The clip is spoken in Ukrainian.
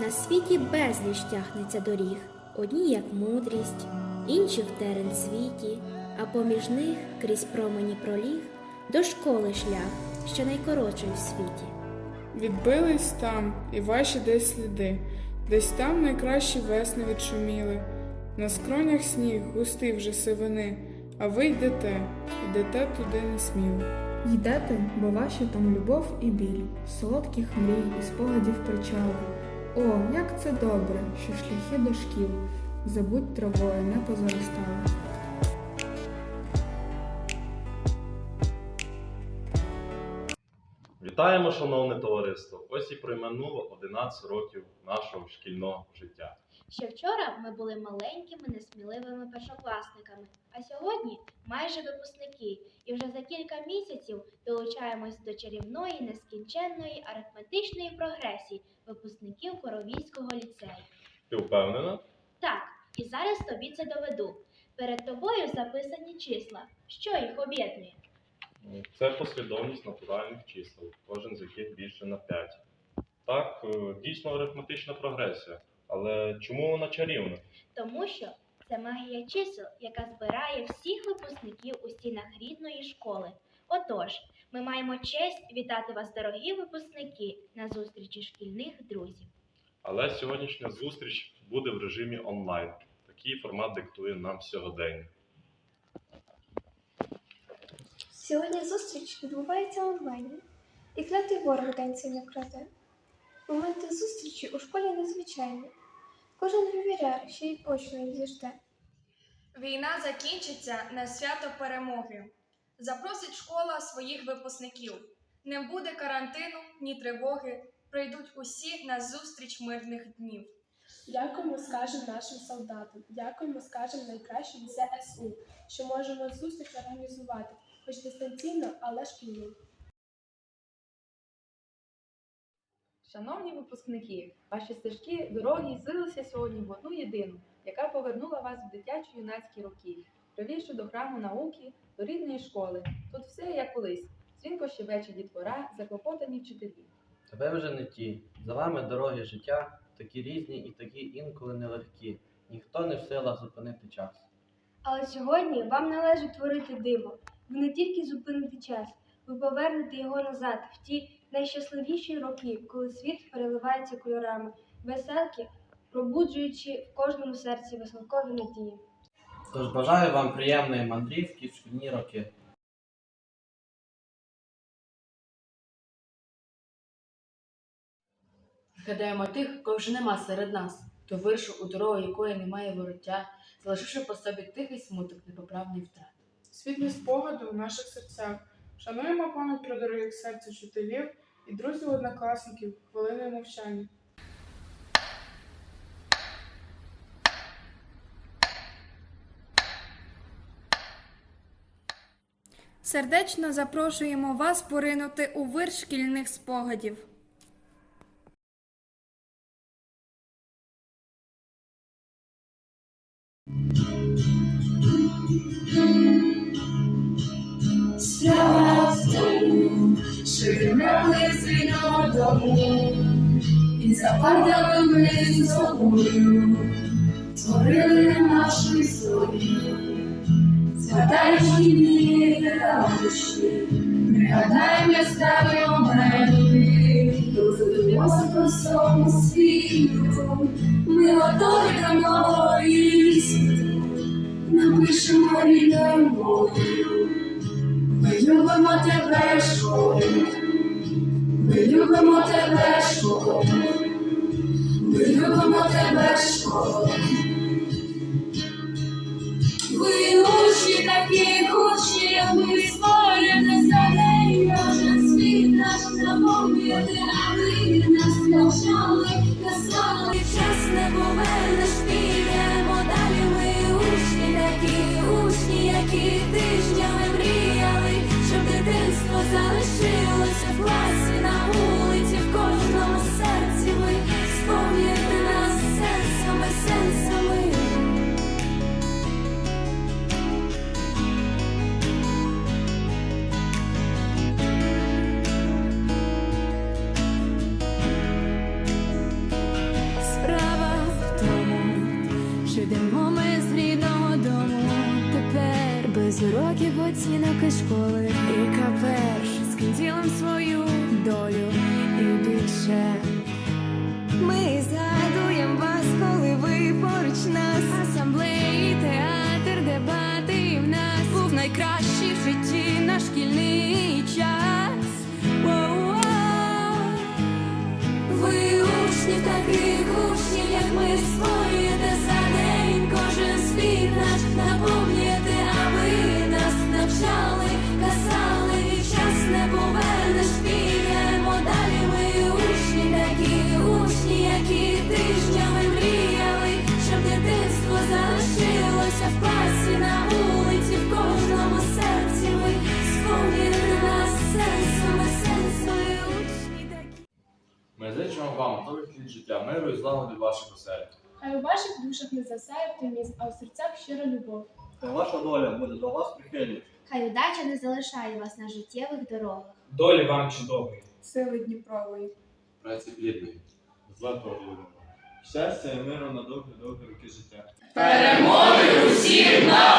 На світі безліч тягнеться доріг, одні як мудрість, інші в терен світі, а поміж них крізь промені проліг до школи шлях, що найкоротший в світі. Відбились там і ваші десь сліди, десь там найкращі весни відшуміли. На скронях сніг густий вже сивини, а ви йдете, йдете туди несміло. Йдете, бо ваші там любов і біль, солодких мрій і спогадів причали. О, як це добре, що шляхи до шкіл, забудь травою не позаростали. Вітаємо, шановне товариство! Ось і пройминуло 11 років нашого шкільного життя. Ще вчора ми були маленькими, несміливими першокласниками, а сьогодні майже випускники, і вже за кілька місяців долучаємось до чарівної нескінченної арифметичної прогресії випускників Коровійського ліцею. Ти впевнена? Так, і зараз тобі це доведу. Перед тобою записані числа. Що їх об'єднує? Це послідовність натуральних чисел, кожен з яких більше на 5. Так, е, дійсно арифметична прогресія. Але чому вона чарівна? Тому що це магія чисел, яка збирає всіх випускників у стінах рідної школи. Отож, ми маємо честь вітати вас, дорогі випускники, на зустрічі шкільних друзів. Але сьогоднішня зустріч буде в режимі онлайн. Такий формат диктує нам сьогодення. Сьогодні зустріч відбувається онлайн, і клятий ворог танців не краде. Моменти зустрічі у школі незвичайні. Кожен вивіряє, що й їх зіжде. Війна закінчиться на свято перемоги. Запросить школа своїх випускників. Не буде карантину, ні тривоги. Прийдуть усі на зустріч мирних днів. Дякуємо, скажемо нашим солдатам. Дякуємо, скажемо найкращим ЗСУ, що можемо зустріч організувати, хоч дистанційно, але шкільну. Шановні випускники, ваші стежки дороги злилися сьогодні в одну єдину, яка повернула вас в дитячі юнацькі роки, привівши до храму науки, до рідної школи. Тут все як колись. Дзвінко щебече дітвора, заклопотані вчителі. Тебе вже не ті. За вами дороги життя, такі різні і такі інколи нелегкі. Ніхто не в силах зупинити час. Але сьогодні вам належить творити диво. Ви не тільки зупините час, ви повернете його назад в ті найщасливіші роки, коли світ переливається кольорами, веселки, пробуджуючи в кожному серці веселкові надії. Тож бажаю вам приємної мандрівки в шкільні роки. Гадаємо тих, кого вже нема серед нас, то виршу у дорогу, якої немає вороття, залишивши по собі тихий смуток непоправний втрат. Світлі спогади у наших серцях. Шануємо пам'ять про дорогих серця вчителів і друзів однокласників хвилиною мовчання. Сердечно запрошуємо вас поринути у вир шкільних спогадів. Справа що юнали звільного дому, і за партами ми з собою творили нашу історію, згадаючи дні та душі, пригадаємо яскраві моменти, розвиваємося по всьому світу, ми готові до нової світу, напишемо рідною мовою. Любимо тебе, школу, ми любимо тебе, школу, ми любимо тебе, школу. Без уроків оцінок і школи. Яка перш з ким свою долю і більше. Ми згадуємо вас, коли ви поруч нас. Асамблеї, театр, дебати і в нас був найкращий в житті наш шкільний час. Ви учнів таких учнів, як ми створюєте за день кожен світ наш вам довгих літ життя, миру і злагоди в ваших оселях. Хай у ваших душах не засяє оптимізм, а у серцях щира любов. Хай ваша доля буде до вас прихильність. Хай удача не залишає вас на життєвих дорогах. Долі вам чудової. Сили Дніпрової. Праці плідної. Златого Юрія. Щастя і миру на довгі-довгі роки життя. Перемоги усім нам!